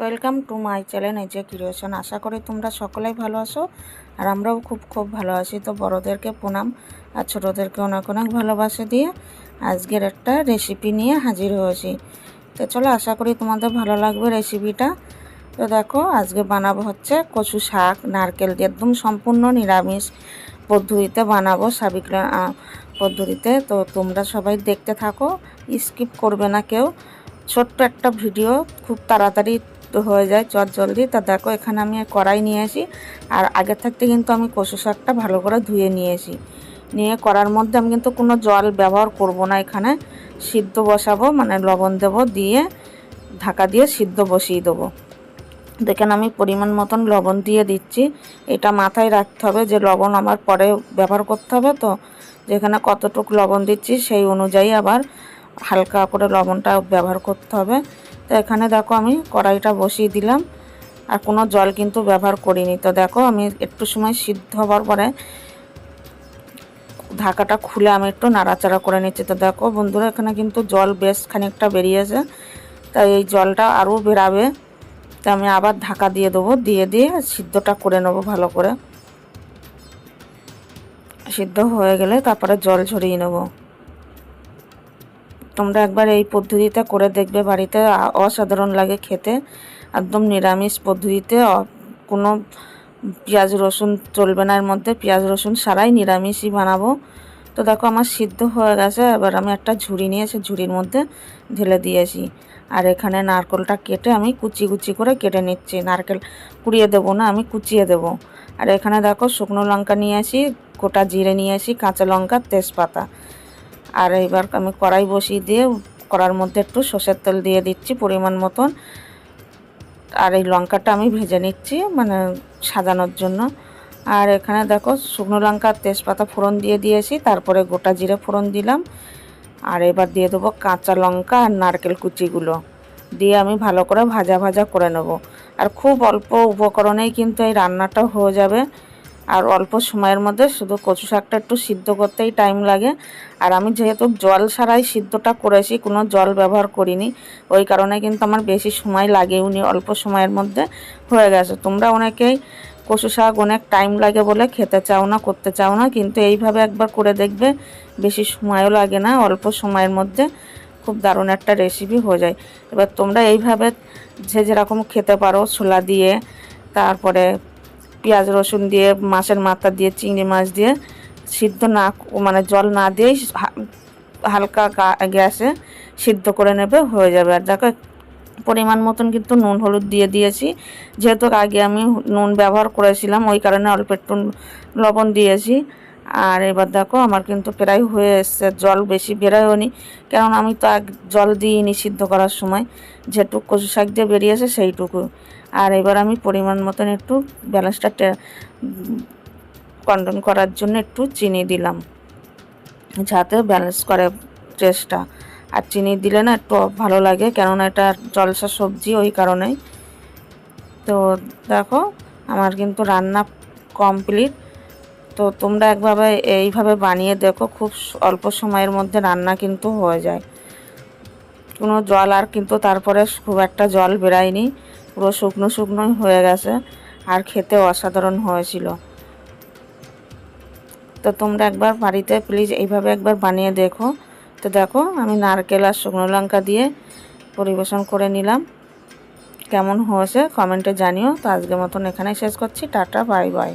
Welcome to my channel এই যে creation আশা করি তোমরা সকলেই ভালো আছো, আর আমরাও খুব খুব ভালো আছি। তো বড়োদেরকে প্রণাম, আর ছোটোদেরকে অনেক অনেক ভালোবাসে দিয়ে আজকের একটা রেসিপি নিয়ে হাজির হয়েছি। তো চলো, আশা করি তোমাদের ভালো লাগবে রেসিপিটা তো দেখো, আজকে বানাবো হচ্ছে কচু শাক, নারকেল দিয়ে একদম সম্পূর্ণ নিরামিষ পদ্ধতিতে বানাবো সাবিক পদ্ধতিতে। তো তোমরা সবাই দেখতে থাকো স্কিপ করবে না কেউ। ছোট্ট একটা ভিডিও, খুব তাড়াতাড়ি হয়ে যায়, চট জলদি। তা দেখো, এখানে আমি কড়াই নিয়ে আসি। আর আগে থাকতে কিন্তু আমি কষু শাকটা ভালো করে ধুয়ে নিয়ে আসি। নিয়ে করার মধ্যে আমি কিন্তু কোনো জল ব্যবহার করব না এখানে। সিদ্ধ বসাবো মানে লবণ দেব, দিয়ে ঢাকা দিয়ে সিদ্ধ বসিয়ে দেবো। দেখেন, আমি পরিমাণ মতন লবণ দিয়ে দিচ্ছি। এটা মাথায় রাখতে হবে যে, লবণ আমার পরে ব্যবহার করতে হবে তো। যেখানে কতটুকু লবণ দিচ্ছি, সেই অনুযায়ী আবার হালকা করে লবণটা ব্যবহার করতে হবে। তো এখানে দেখো আমি কড়াইটা বসিয়ে দিলাম। আর কোনো জল কিন্তু ব্যবহার করিনি। তো দেখো আমি একটু সময় সিদ্ধ হবার পরে ঢাকাটা খুলে আমি একটু নাড়াচাড়া করে নিচ্ছি। তো দেখো বন্ধুরা, এখানে কিন্তু জল বেশ খানিকটা বেরিয়েছে। তাই এই জলটা আরও বেরাবে। তো আমি আবার ঢাকা দিয়ে দেবো। দিয়ে দিয়ে সিদ্ধটা করে নেব ভালো করে। সিদ্ধ হয়ে গেলে তারপরে জল ঝরিয়ে নেব। তোমরা একবার এই পদ্ধতিতে করে দেখবে। বাড়িতে অসাধারণ লাগে খেতে। একদম নিরামিষ পদ্ধতিতে কোনো পেঁয়াজ, রসুন চলবে না এর মধ্যে। পেঁয়াজ, রসুন সারাই নিরামিষই বানাবো। তো দেখো আমার সিদ্ধ হয়ে গেছে। এবার আমি একটা ঝুড়ি নিয়ে এসে ঝুড়ির মধ্যে ঢেলে দিয়েছি আর এখানে নারকেলটা কেটে আমি কুচি কুচি করে কেটে নিচ্ছি। নারকেল কুড়িয়ে দেবো না, আমি কুচিয়ে দেবো। আর এখানে দেখো শুকনো লঙ্কা নিয়ে আসি, গোটা জিরে নিয়ে আসি, কাঁচা লঙ্কা, তেজপাতা। আর এবার আমি কড়াই বসিয়ে দিয়ে কড়ার মধ্যে একটু সর্ষের তেল দিয়ে দিচ্ছি পরিমাণ মতন। আর এই লঙ্কাটা আমি ভেজে নিচ্ছি মানে সাজানোর জন্য। আর এখানে দেখো শুকনো লঙ্কা, তেজপাতা ফোড়ন দিয়ে দিয়েছি, তারপরে গোটা জিরে ফোড়ন দিলাম। আর এবার দিয়ে দেবো কাঁচা লঙ্কা আর নারকেল কুচিগুলো। দিয়ে আমি ভালো করে ভাজা ভাজা করে নেব। আর খুব অল্প উপকরণেই কিন্তু এই রান্নাটা হয়ে যাবে। আর অল্প সময়ের মধ্যে শুধু কচু শাকটা একটু সিদ্ধ করতেই টাইম লাগে। আর আমি যেহেতু জল ছাড়াই সিদ্ধটা করেছি, কোনো জল ব্যবহার করিনি, ওই কারণে কিন্তু আমার বেশি সময় লাগেওনি অল্প সময়ের মধ্যে হয়ে গেছে। তোমরা অনেকেই কচু শাক অনেক টাইম লাগে বলে খেতে চাও না, করতে চাও না, কিন্তু এইভাবে একবার করে দেখবে বেশি সময়ও লাগে না, অল্প সময়ের মধ্যে খুব দারুণ একটা রেসিপি হয়ে যায়। এবার তোমরা এইভাবে যে যেরকম খেতে পারো, ছোলা দিয়ে, তারপরে পেঁয়াজ, রসুন দিয়ে, মাছের মাথা দিয়ে, চিংড়ি মাছ দিয়ে সিদ্ধ না মানে জল না দিয়েই হালকা গ্যাসে সিদ্ধ করে নেবে, হয়ে যাবে। আর দেখো, পরিমাণ মতন কিন্তু নুন, হলুদ দিয়ে দিয়েছি। যেহেতু আগে আমি নুন ব্যবহার করেছিলাম, ওই কারণে অল্প একটু লবণ দিয়েছি। আর এবার দেখো, আমার কিন্তু প্রায় হয়ে এসছে, জল বেশি বেরোয় বেরোয়নি। কারণ আমি তো এক জল দিইনি সিদ্ধ করার সময়। যেটুকু কচু শাক দিয়ে বেরিয়েছে সেইটুকু। আর এবার আমি পরিমাণ মতন একটু ব্যালেন্সটা কন্ট্রোল করার জন্য একটু চিনি দিলাম। যাতে ব্যালেন্স করে টেস্টটা আর চিনি দিলে না একটু ভালো লাগে, কেননা এটা জলসা সবজি ওই কারণেই। তো দেখো, আমার কিন্তু রান্না কমপ্লিট তো তোমরা একভাবে এইভাবে বানিয়ে দেখো, খুব অল্প সময়ের মধ্যে রান্না কিন্তু হয়ে যায়। কোনো জল আর কিন্তু তারপরে খুব একটা জল বেরায়নি। পুরো শুকনো শুকনোই হয়ে গেছে। আর খেতে অসাধারণ হয়েছিল। তো তোমরা একবার বাড়িতে প্লিজ এইভাবে একবার বানিয়ে দেখো। তো দেখো, আমি নারকেল আর শুকনো লঙ্কা দিয়ে পরিবেশন করে নিলাম। কেমন হয়েছে কমেন্টে জানিও। তো আজকের মতন এখানেই শেষ করছি। Tata, bye bye.